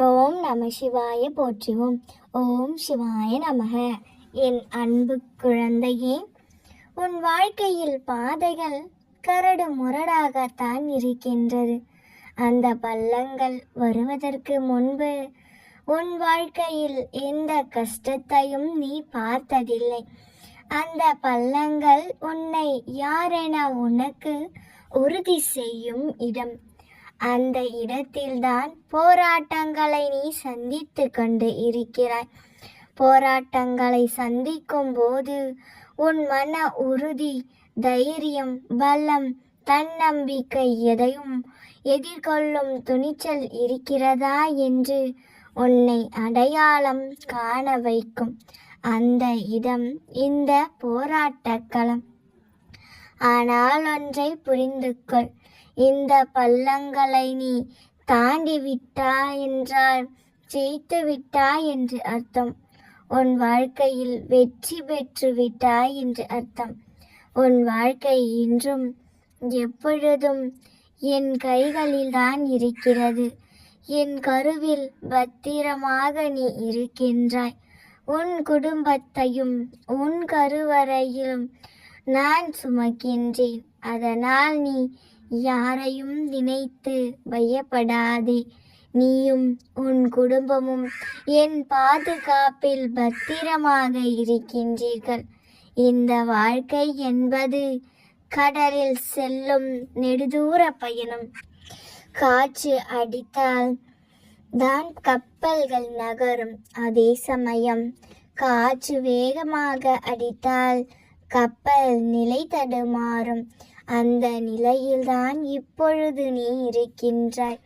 ஓம் நம சிவாய போற்றுவோம். ஓம் சிவாய நமக. என் அன்பு குழந்தையே உன் வாழ்க்கையில் பாதைகள் கரடு முரடாகத்தான் இருக்கின்றது. அந்த பள்ளங்கள் வருவதற்கு முன்பு உன் வாழ்க்கையில் எந்த கஷ்டத்தையும் நீ பார்த்ததில்லை. அந்த பள்ளங்கள் உன்னை யாரென உனக்கு உறுதி செய்யும் இடம். அந்த இடத்தில்தான் போராட்டங்களை நீ சந்தித்து கொண்டு இருக்கிறாய். போராட்டங்களை சந்திக்கும் போது உன் மன உறுதி தைரியம் பலம் தன்னம்பிக்கை எதையும் எதிர்கொள்ளும் துணிச்சல் இருக்கிறதா என்று உன்னை அடையாளம் காண வைக்கும். அந்த இடம் இந்த போராட்டக்களம் ஆனால் ஒன்றை புரிந்து கொள் இந்த பள்ளங்களை நீ தாண்டி விட்டாய் என்றால் ஜெயித்து விட்டாய் என்று அர்த்தம். உன் வாழ்க்கையில் வெற்றி பெற்று விட்டாய் என்று அர்த்தம். உன் வாழ்க்கை இன்றும் எப்பொழுதும் என் கைகளில்தான் இருக்கிறது. என் கருவில் பத்திரமாக நீ இருக்கின்றாய். உன் குடும்பத்தையும் உன் கருவறையிலும் நான் சுமக்கின்றேன். அதனால் நீ யாரையும் நினைத்து பயப்படாதே. நீயும் உன் குடும்பமும் என் பாதுகாப்பில் பத்திரமாக இருக்கின்றீர்கள். இந்த வாழ்க்கை என்பது கடலில் செல்லும் நெடுதூர பயணம். காற்று அடித்தால் தான் கப்பல்கள் நகரும். அதே சமயம் காற்று வேகமாக அடித்தால் கப்பல் நிலை தடுமாறும். அந்த நிலையில்தான் இப்பொழுது நீ இருக்கின்றாய்.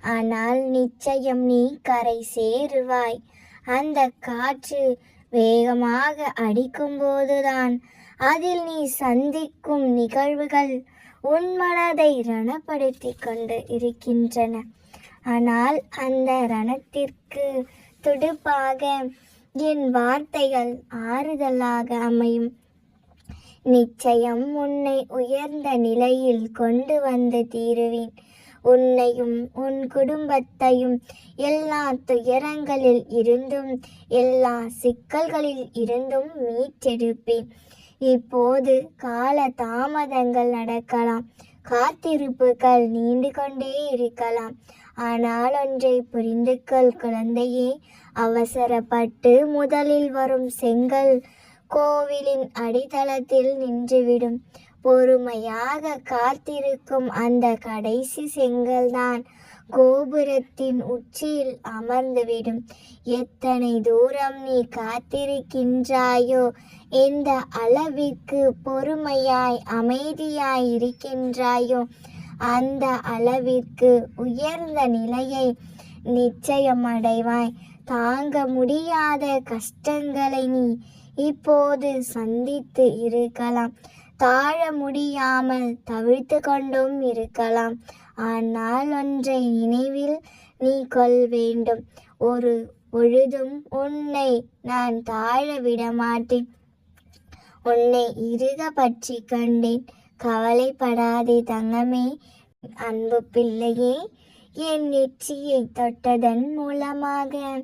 ஆனால் நிச்சயம் நீ கரை சேருவாய். அந்த காற்று வேகமாக அடிக்கும்போதுதான் அதில் நீ சந்திக்கும் நிகழ்வுகள் உன் மனதை ரணப்படுத்தி கொண்டு இருக்கின்றன. ஆனால் அந்த ரணத்திற்கு துடுப்பாக என் வார்த்தைகள் ஆறுதலாக அமையும். நிச்சயம் உன்னை உயர்ந்த நிலையில் கொண்டு வந்து தீருவேன். உன்னையும் உன் குடும்பத்தையும் எல்லா துயரங்களில் இருந்தும் எல்லா சிக்கல்களில் இருந்தும் மீட்டெடுப்பேன். இப்போது கால தாமதங்கள் நடக்கலாம் காத்திருப்புகள் நீண்டு கொண்டே இருக்கலாம். ஆனால் ஒன்றை புரிந்துக்கொள் குழந்தையே அவசரப்பட்டு முதலில் வரும் செங்கல் கோவிலின் அடித்தளத்தில் நின்றுவிடும். பொறுமையாக காத்திருக்கும் அந்த கடைசி செங்கல்தான் கோபுரத்தின் உச்சியில் அமர்ந்துவிடும். எத்தனை தூரம் நீ காத்திருக்கின்றாயோ எந்த அளவிற்கு பொறுமையாய் அமைதியாய் இருக்கின்றாயோ அந்த அளவிற்கு உயர்ந்த நிலையை நிச்சயம் அடைவாய் தாங்க முடியாத கஷ்டங்களை நீ இப்போது சந்தித்து இருக்கலாம். தாழ முடியாமல் தவிழ்த்து கொண்டும் இருக்கலாம். ஆனால் ஒன்றை நினைவில் நீ கொள் வேண்டும். ஒரு பொழுதும் உன்னை நான் தாழ விட மாட்டேன். உன்னை இறுக பற்றி கண்டேன். கவலைப்படாதே தங்கமே. அன்பு பிள்ளையே என் நெற்றியை தொட்டதன் மூலமாக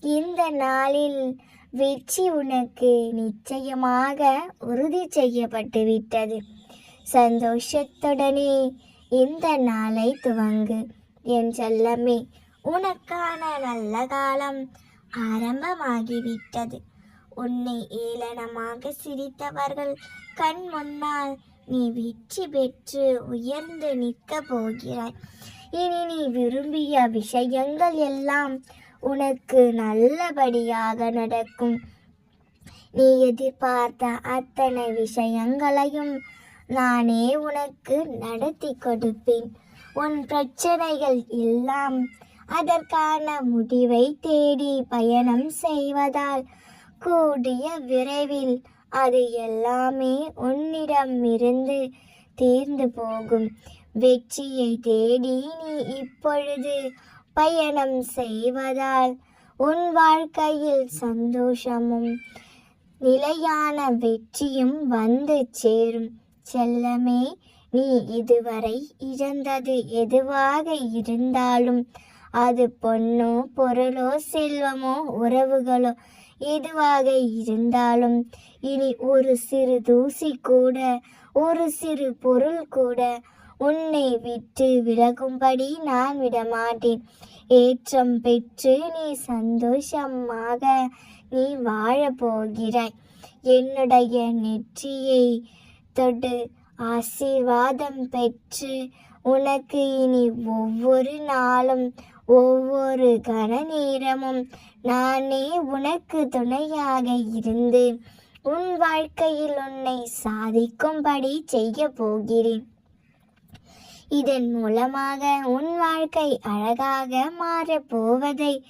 இந்த நாளில் வெற்றி உனக்கு நிச்சயமாக உறுதி செய்யப்பட்டு விட்டது. சந்தோஷத்துடனே இந்த நாளை துவங்கு. என் செல்லமே உனக்கான நல்ல காலம் ஆரம்பமாகிவிட்டது. உன்னை ஏளனமாக சிரித்தவர்கள் கண் முன்னால் நீ வெற்றி பெற்று உயர்ந்து நிற்கப் போகிறாய். இனி நீ விரும்பிய விஷயங்கள் எல்லாம் உனக்கு நல்லபடியாக நடக்கும். நீ எதிர்பார்த்த அத்தனை விஷயங்களையும் நானே உனக்கு நடத்தி கொடுப்பேன். உன் பிரச்சனைகள் எல்லாம் அதற்கான முடிவை தேடி பயணம் செய்வதால் கூடிய விரைவில் அது எல்லாமே உன்னிடம் இருந்து தீர்ந்து போகும். வெற்றியை தேடி நீ இப்பொழுது பயணம் செய்வதால் உன் வாழ்க்கையில் சந்தோஷமும் நிலையான வெற்றியும் வந்து சேரும். செல்லமே நீ இதுவரை இழந்தது எதுவாக இருந்தாலும் அது பொண்ணோ பொருளோ செல்வமோ உறவுகளோ எதுவாக இருந்தாலும் இனி ஒரு சிறு தூசி கூட ஒரு சிறு பொருள் கூட உன்னை விட்டு விலகும்படி நான் விடமாட்டேன். ஏற்றம் பெற்று நீ சந்தோஷமாக நீ வாழப்போகிறாய். என்னுடைய நெற்றியை தொட்டு ஆசீர்வாதம் பெற்று உனக்கு இனி ஒவ்வொரு நாளும் ஒவ்வொரு கன நேரமும் நானே உனக்கு துணையாக இருந்து உன் வாழ்க்கையில் உன்னை சாதிக்கும்படி செய்ய போகிறேன். இதன் மூலமாக உன் வாழ்க்கை அழகாக மாறப் போவதை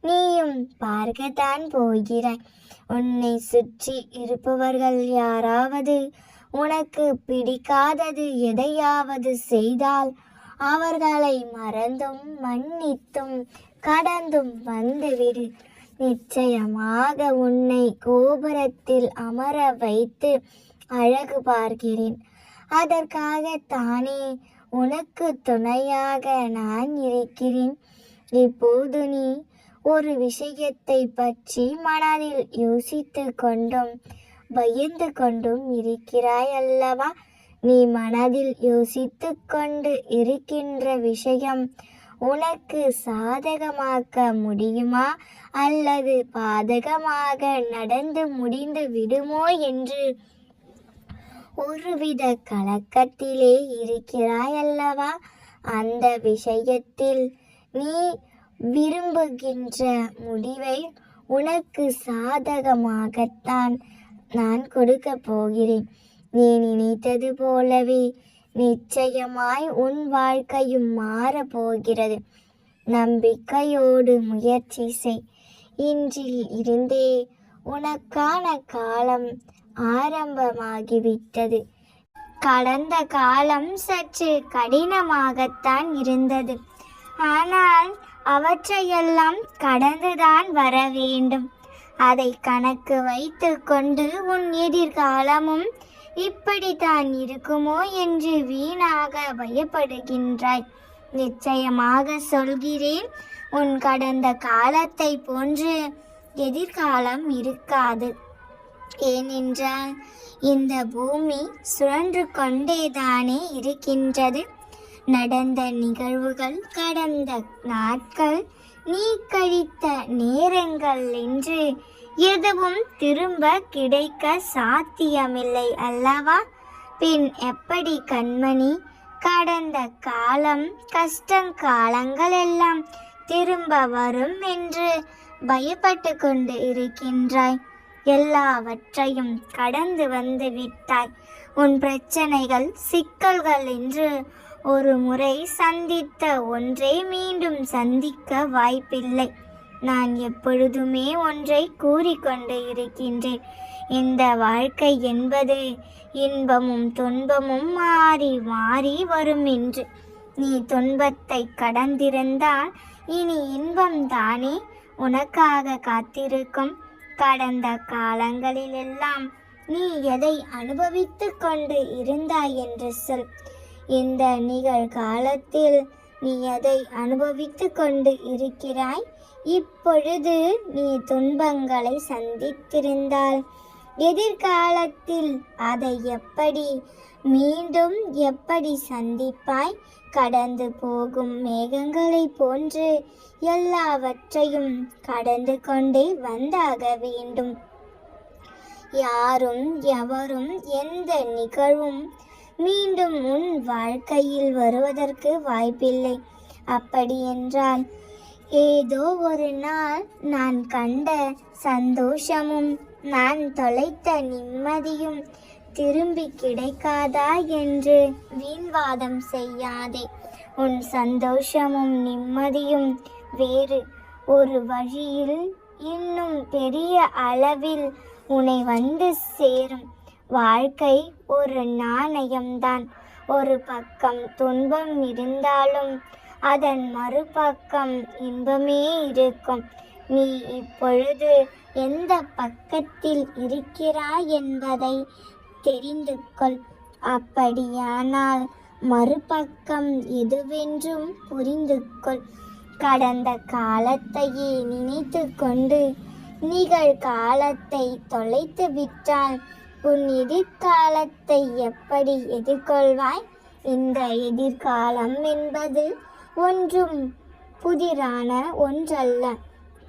நீயும் பார்க்கத்தான் போகிறாய். உன்னை சுற்றி இருப்பவர்கள் யாராவது உனக்கு பிடிக்காதது எதையாவது செய்தால் அவர்களை மறந்தும் மன்னித்தும் கடந்தும் வந்துவிடு. நிச்சயமாக உன்னை கோபுரத்தில் அமர வைத்து அழகு பார்க்கிறேன். அதற்காகத்தானே உனக்கு துணையாக நான் இருக்கிறேன். இப்போது நீ ஒரு விஷயத்தை பற்றி மனதில் யோசித்து கொண்டும் பயந்து கொண்டும் இருக்கிறாய் அல்லவா? நீ மனதில் யோசித்து கொண்டு இருக்கின்ற விஷயம் உனக்கு சாதகமாக்க முடியுமா? அல்லது பாதகமாக நடந்து முடிந்து விடுமோ என்று ஒருவித கலக்கத்திலே இருக்கிறாய் அல்லவா அந்த விஷயத்தில்? நீ விரும்புகின்ற முடிவை உனக்கு சாதகமாகத்தான் நான் கொடுக்க போகிறேன். நீ நினைத்தது போலவே நிச்சயமாய் உன் வாழ்க்கையும் மாறப்போகிறது நம்பிக்கையோடு முயற்சி செய். இன்றில் இருந்தே உனக்கான காலம் ஆரம்பமாகிவிட்டது. கடந்த காலம் சற்று கடினமாகத்தான் இருந்தது. ஆனால் அவற்றையெல்லாம் கடந்துதான் வர வேண்டும். அதை கணக்கு வைத்து கொண்டு உன் எதிர்காலமும் இப்படித்தான் இருக்குமோ என்று வீணாக பயப்படுகின்றாய். நிச்சயமாக சொல்கிறேன் உன் கடந்த காலத்தை போன்று எதிர்காலம் இருக்காது. ஏனென்றால் இந்த பூமி சுழன்று கொண்டேதானே இருக்கின்றது. நடந்த நிகழ்வுகள் கடந்த நாட்கள் நீ கழித்த நேரங்கள் என்று எதுவும் திரும்ப கிடைக்க சாத்தியமில்லை அல்லவா? பின் எப்படி கண்மணி கடந்த காலம் கஷ்டங்காலங்கள் எல்லாம் திரும்ப வரும் என்று பயப்பட்டு கொண்டு இருக்கின்றாய்? எல்லாவற்றையும் கடந்து வந்து விட்டாய். உன் பிரச்சனைகள் சிக்கல்கள் என்று ஒரு முறை சந்தித்த ஒன்றை மீண்டும் சந்திக்க வாய்ப்பில்லை. நான் எப்பொழுதுமே ஒன்றை கூறிக்கொண்டு இருக்கின்றேன். இந்த வாழ்க்கை என்பது இன்பமும் துன்பமும் மாறி மாறி வரும் என்று. நீ துன்பத்தை கடந்திருந்தால் இனி இன்பம் தானே? உனக்காக காத்திருக்கும் கடந்த காலங்களிலெல்லாம் நீ எதை அனுபவித்து கொண்டு இருந்தாய் என்று சொல். இந்த நிகழ்காலத்தில் நீ எதை அனுபவித்து கொண்டு இருக்கிறாய்? இப்பொழுது நீ துன்பங்களை சந்தித்திருந்தால் எதிர்காலத்தில் அதை எப்படி மீண்டும் எப்படி சந்திப்பாய்? கடந்து போகும் மேகங்களைப் போன்று எல்லாவற்றையும் கடந்து கொண்டே வந்தாக வேண்டும். யாரும் எவரும் எந்த நிகழ்வும் மீண்டும் உன் வாழ்க்கையில் வருவதற்கு வாய்ப்பில்லை. அப்படி என்றால் ஏதோ ஒரு நாள் நான் கண்ட சந்தோஷமும் நான் தொலைத்த நிம்மதியும் திரும்பி கிடைக்காதா என்று வீண்வாதம் செய்யாதே. உன் சந்தோஷமும் நிம்மதியும் வேறு ஒரு வழியில் இன்னும் பெரிய அளவில் உன்னை வந்து சேரும். வாழ்க்கை ஒரு நாணயம்தான். ஒரு பக்கம் துன்பம் இருந்தாலும் அதன் மறுபக்கம் இன்பமே இருக்கும். நீ இப்பொழுது எந்த பக்கத்தில் இருக்கிறாய் என்பதை தெரிந்து கொள் அப்படியானால் மறுபக்கம் எதுவென்றும் புரிந்து கொள் கடந்த காலத்தையே நினைத்து கொண்டு நிகழ்காலத்தை தொலைத்து விட்டால் உன் எதிர்காலத்தை எப்படி எதிர்கொள்வாய்? இந்த எதிர்காலம் என்பது ஒன்றும் புதிரான ஒன்றல்ல.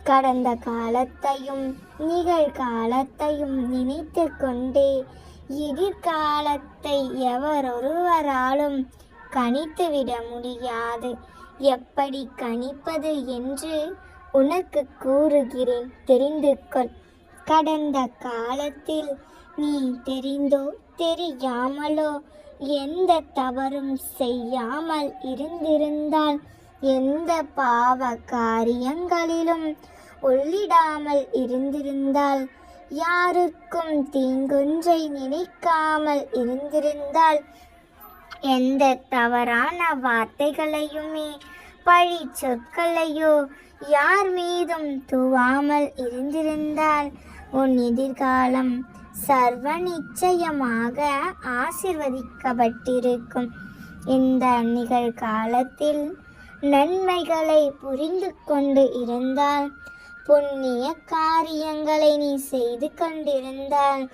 கடந்த காலத்தையும் நிகழ்காலத்தையும் நினைத்து கொண்டே எதிர்காலத்தை எவரொருவராலும் கணித்துவிட முடியாது. எப்படி கணிப்பது என்று உனக்கு கூறுகிறேன் தெரிந்து கொள். கடந்த காலத்தில் நீ தெரிந்தோ தெரியாமலோ எந்த தவறும் செய்யாமல் இருந்திருந்தால் எந்த பாவ காரியங்களிலும் உள்ளிடாமல் இருந்திருந்தால் யாருக்கும் தீங்கொன்றை நினைக்காமல் இருந்திருந்தால் எந்த தவறான வார்த்தைகளையுமே பழி சொற்களையோ யார் மீதும் தூவாமல் இருந்திருந்தால் உன் எதிர்காலம் சர்வ நிச்சயமாக ஆசிர்வதிக்கப்பட்டிருக்கும். இந்த நிகழ்காலத்தில் நன்மைகளை புரிந்து கொண்டு இருந்தால் புண்ணிய காரியங்களை நீ செய்து கொண்டிருந்தால்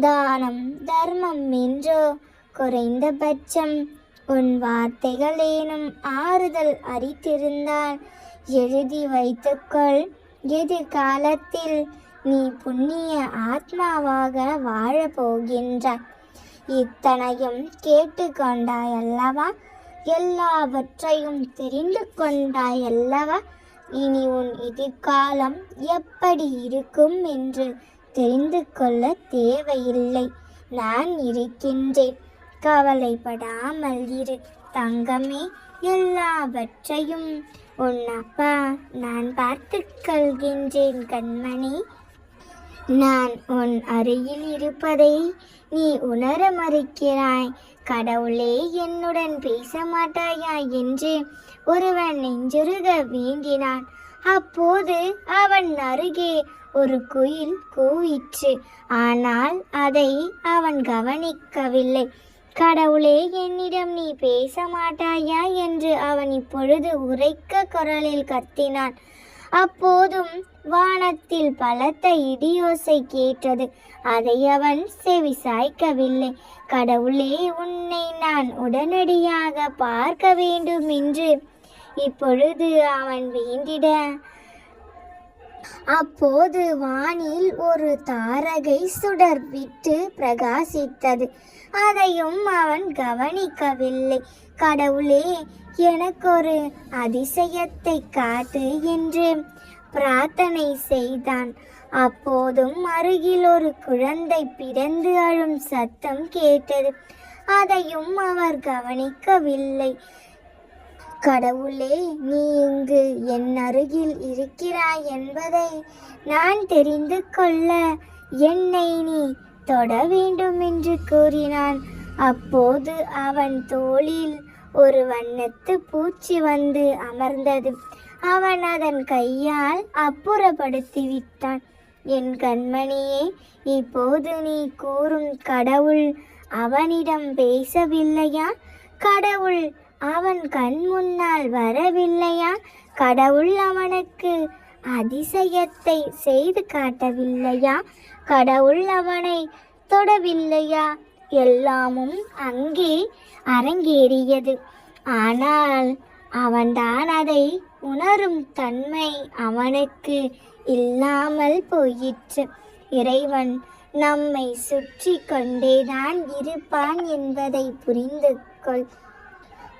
தானம் தர்மம் என்றோ குறைந்தபட்சம் உன் வார்த்தைகளேனும் ஆறுதல் அறித்திருந்தால் எழுதி வைத்துக்கொள். எதிர்காலத்தில் நீ புண்ணிய ஆத்மாவாக வாழப் போகின்றாய் இத்தனையும் கேட்டுக்கொண்டாய் அல்லவா எல்லாவற்றையும் தெரிந்து கொண்டாய் அல்லவா இனி உன் எதிர்காலம் எப்படி இருக்கும் என்று தெரிந்து கொள்ள தேவையில்லை. நான் இருக்கின்றேன். கவலைப்படாமல் இரு. தங்கமே எல்லாவற்றையும் உன் அப்பா நான் பார்த்துக்கொள்கின்றேன் கண்மணி. நான் உன் அருகில் இருப்பதை நீ உணர மறுக்கிறாய். கடவுளே என்னுடன் பேச மாட்டாயா என்று ஒருவன் நெஞ்சுருக வேண்டினான். அப்போது அவன் அருகே ஒரு குயில் கூவிற்று. ஆனால் அதை அவன் கவனிக்கவில்லை. கடவுளே என்னிடம் நீ பேச மாட்டாயா என்று அவன் இப்பொழுது உரைக்க குரலில் கத்தினான். அப்போதும் வானத்தில் பலத்த இடியோசை கேட்டது. அதை அவன் செவி சாய்க்கவில்லை. கடவுளே உன்னை நான் உடனடியாக பார்க்க வேண்டும் என்று. இப்பொழுது அவன் வேண்டிட. அப்போது வானில் ஒரு தாரகை சுடர் விட்டு பிரகாசித்தது. அதையும் அவன் கவனிக்கவில்லை. கடவுளே எனக்கொரு அதிசயத்தை காட்டு என்று பிரார்த்தனை செய்தான். அப்போதும் அருகில் ஒரு குழந்தை பிறந்து அழும் சத்தம் கேட்டது. அதையும் அவர் கவனிக்கவில்லை. கடவுளே நீ இங்கு என் அருகில் இருக்கிறாய் என்பதை நான் தெரிந்து கொள்ள என்னை நீ தொட வேண்டும் என்று கூறினான். அப்போது அவன் தோளில் ஒரு வண்ணத்து பூச்சி வந்து அமர்ந்தது. அவன் அதன் கையால் அப்புறப்படுத்தி விட்டான் என் கண்மணியே இப்போது நீ கூறும் கடவுள் அவனிடம் பேசவில்லையா? கடவுள் அவன் கண் முன்னால் வரவில்லையா? கடவுள் அவனுக்கு அதிசயத்தை செய்து காட்டவில்லையா? கடவுள் அவனை தொடவில்லையா? எல்லாமும் அங்கே அரங்கேறியது. ஆனால் அவன்தான் அதை உணரும் தன்மை அவனுக்கு இல்லாமல் போயிற்று. இறைவன் நம்மை சுற்றி கொண்டேதான் இருப்பான் என்பதை புரிந்து கொள்.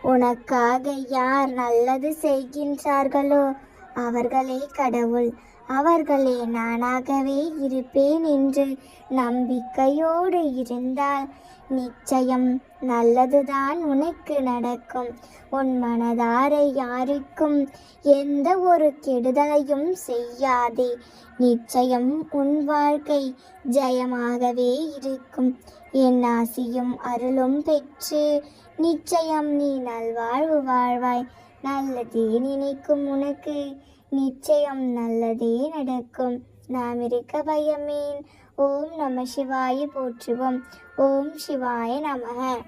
உனக்காக யார் நல்லது செய்கின்றார்களோ அவர்களே கடவுள். அவர்களே நானாகவே இருப்பேன் என்று நம்பிக்கையோடு இருந்தால் நிச்சயம் நல்லதுதான் உனக்கு நடக்கும். உன் மனதாரை யாருக்கும் எந்த ஒரு கெடுதலையும் செய்யாதே. நிச்சயம் உன் வாழ்க்கை ஜெயமாகவே இருக்கும். என் ஆசியும் அருளும் பெற்று நிச்சயம் நீ நல்வாழ்வு வாழ்வாய். நல்லதே நினைக்கும் உனக்கு. நிச்சயம் நல்லதே நடக்கும். நாம் இருக்க பயமேன். ஓம் நம சிவாய போற்றுவோம். ஓம் சிவாய நமக.